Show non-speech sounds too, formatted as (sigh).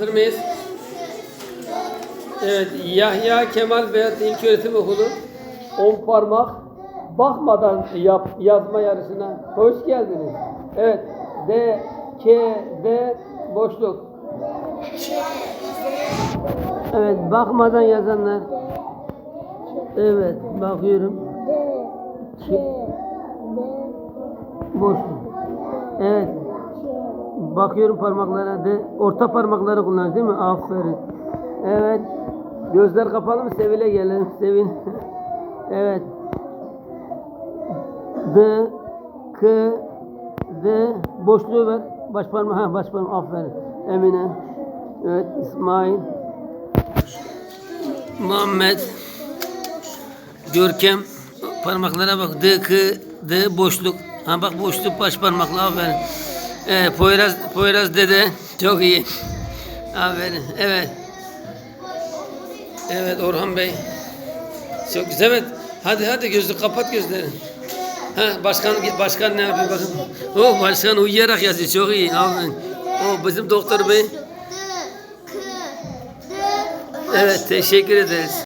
Hazır mıyız? Evet, Yahya Kemal Beyat İlköğretim Okulu 10 parmak bakmadan yap, yazma yarışına hoş geldiniz. Evet, D, K, D, boşluk. Evet, bakmadan yazanlar. Evet, bakıyorum. K, boşluk. Evet, Bakıyorum parmaklara. De, orta parmakları kullan değil mi? Aferin. Evet. Gözler kapalı mı? Sevil'e gelelim. Sevil. (laughs) evet. D, K, D. Boşluğu ver. Baş parmağı. Ha, baş parmağı. Aferin. Emine. Evet. İsmail. Muhammed. Görkem. Parmaklara bak. D, K, D boşluk. Ha bak boşluk baş parmakla aferin. Evet, Poyraz, Poyraz dede çok iyi. Aferin. Evet. Evet Orhan Bey. Çok güzel. Evet. Hadi hadi gözlü kapat gözlerini. Ha, başkan başkan ne yapıyor bakın. Oh başkan uyuyarak yazıyor. Çok iyi. Aferin. Oh bizim doktor bey. Evet teşekkür ederiz.